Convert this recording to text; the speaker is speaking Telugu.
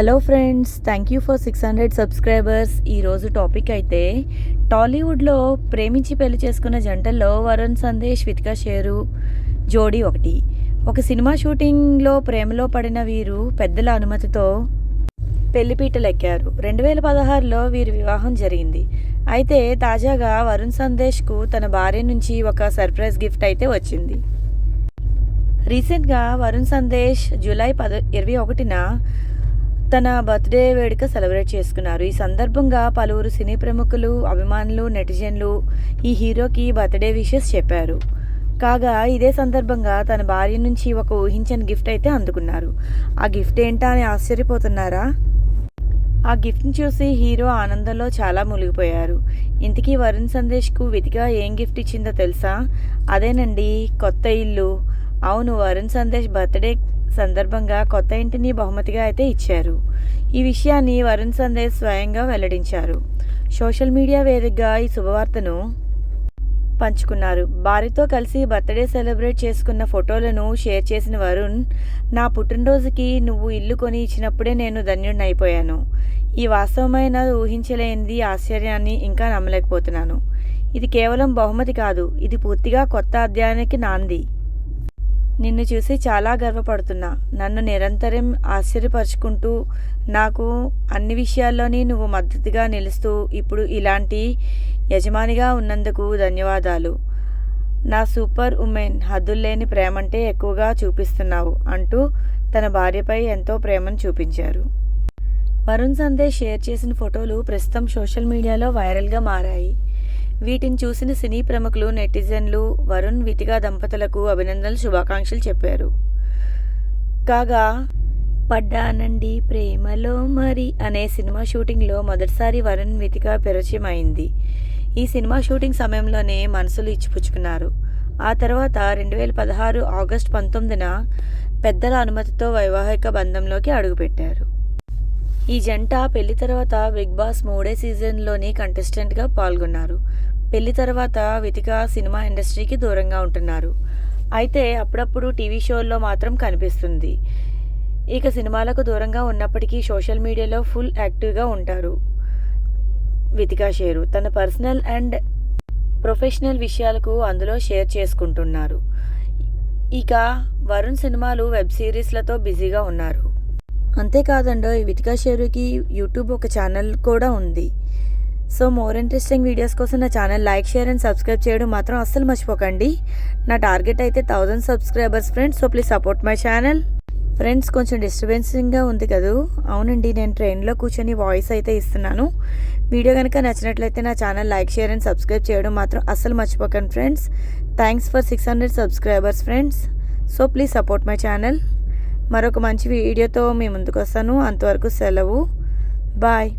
Hello friends thank you for six hundred subscribers ఈరోజు టాపిక్ అయితే టాలీవుడ్లో ప్రేమించి పెళ్ళి చేసుకున్న జంటల్లో వరుణ్ సందేశ్ వితికా షేరు జోడీ ఒకటి. ఒక సినిమా షూటింగ్లో ప్రేమలో పడిన వీరు పెద్దల అనుమతితో పెళ్ళిపీటలెక్కారు. రెండు వేల పదహారులో వీరి వివాహం జరిగింది. అయితే తాజాగా వరుణ్ సందేశ్కు తన భార్య నుంచి ఒక సర్ప్రైజ్ గిఫ్ట్ అయితే వచ్చింది. రీసెంట్గా వరుణ్ సందేశ్ జూలై పద ఇరవై ఒకటిన తన బర్త్డే వేడుక సెలబ్రేట్ చేసుకున్నారు. ఈ సందర్భంగా పలువురు సినీ ప్రముఖులు అభిమానులు నెటిజన్లు ఈ హీరోకి బర్త్డే విషెస్ చెప్పారు. కాగా ఇదే సందర్భంగా తన భార్య నుంచి ఒక ఊహించని గిఫ్ట్ అయితే అందుకున్నారు. ఆ గిఫ్ట్ ఏంటా అని ఆశ్చర్యపోతున్నారా? ఆ గిఫ్ట్ని చూసి హీరో ఆనందంలో చాలా మునిగిపోయారు. ఇంతకీ వరుణ్ సందేశ్కు విధిగా ఏం గిఫ్ట్ ఇచ్చిందో తెలుసా? అదేనండి కొత్త ఇల్లు. అవును వరుణ్ సందేశ్ బర్త్డే సందర్భంగా కొత్త ఇంటిని బహుమతిగా అయితే ఇచ్చారు. ఈ విషయాన్ని వరుణ్ సందేశ్ స్వయంగా వెల్లడించారు. సోషల్ మీడియా వేదికగా ఈ శుభవార్తను పంచుకున్నారు. భార్యతో కలిసి బర్త్డే సెలబ్రేట్ చేసుకున్న ఫోటోలను షేర్ చేసిన వరుణ్ నా పుట్టినరోజుకి నువ్వు ఇల్లు కొని ఇచ్చినప్పుడే నేను ధన్యుడినైపోయాను ఈ వాస్తవమైన ఊహించలేనిది ఆశ్చర్యాన్ని ఇంకా నమ్మలేకపోతున్నాను. ఇది కేవలం బహుమతి కాదు ఇది పూర్తిగా కొత్త అధ్యాయానికి నాంది. నిన్ను చూసి చాలా గర్వపడుతున్నా. నన్ను నిరంతరం ఆశ్చర్యపరుచుకుంటూ నాకు అన్ని విషయాల్లోని నువ్వు మద్దతుగా నిలుస్తూ ఇప్పుడు ఇలాంటి యజమానిగా ఉన్నందుకు ధన్యవాదాలు. నా సూపర్ ఉమెన్ హద్దుల్లేని ప్రేమంటే ఎక్కువగా చూపిస్తున్నావు అంటూ తన భార్యపై ఎంతో ప్రేమను చూపించారు. వరుణ్ సందేశ్ షేర్ చేసిన ఫోటోలు ప్రస్తుతం సోషల్ మీడియాలో వైరల్గా మారాయి. వీటిని చూసిన సినీ ప్రముఖులు నెటిజన్లు వరుణ్ వితిగా దంపతులకు అభినందనలు శుభాకాంక్షలు చెప్పారు. కాగా పడ్డానండి ప్రేమలో మరి అనే సినిమా షూటింగ్లో మొదటిసారి వరుణ్ వితిగా పరిచయం అయింది ఈ సినిమా షూటింగ్ సమయంలోనే మనసులు ఇచ్చిపుచ్చుకున్నారు. ఆ తర్వాత రెండు వేల పదహారు ఆగస్టు పంతొమ్మిదిన పెద్దల అనుమతితో వైవాహిక బంధంలోకి అడుగుపెట్టారు. ఈ జంట పెళ్ళి తర్వాత బిగ్ బాస్ మూడే సీజన్లోని కంటెస్టెంట్గా పాల్గొన్నారు. పెళ్ళి తర్వాత వితిక సినిమా ఇండస్ట్రీకి దూరంగా ఉంటున్నారు. అయితే అప్పుడప్పుడు టీవీ షోల్లో మాత్రం కనిపిస్తుంది. ఇక సినిమాలకు దూరంగా ఉన్నప్పటికీ సోషల్ మీడియాలో ఫుల్ యాక్టివ్గా ఉంటారు వితికా షేరు. తన పర్సనల్ అండ్ ప్రొఫెషనల్ విషయాలకు అందులో షేర్ చేసుకుంటున్నారు. ఇక వరుణ్ సినిమాలు వెబ్ సిరీస్లతో బిజీగా ఉన్నారు. అంతేకాదండో ఈ వితికా షేరుకి యూట్యూబ్ ఒక ఛానల్ కూడా ఉంది. సో మోర్ ఇంట్రెస్టింగ్ వీడియోస్ కోసం నా channel like share and subscribe చేయడం మాత్రం అస్సలు మర్చిపోకండి. నా టార్గెట్ అయితే thousand subscribers friends so please support my channel friends కొంచెం డిస్టర్బెన్సింగ్గా ఉంది కదూ? అవునండి నేను ట్రైన్లో కూర్చొని వాయిస్ అయితే ఇస్తున్నాను. వీడియో కనుక నచ్చినట్లయితే నా channel like share and subscribe చేయడం మాత్రం అస్సలు మర్చిపోకండి friends thanks for six hundred subscribers friends so please support my channel మరొక మంచి వీడియోతో మీ ముందుకు వస్తాను అంతవరకు సెలవు. బాయ్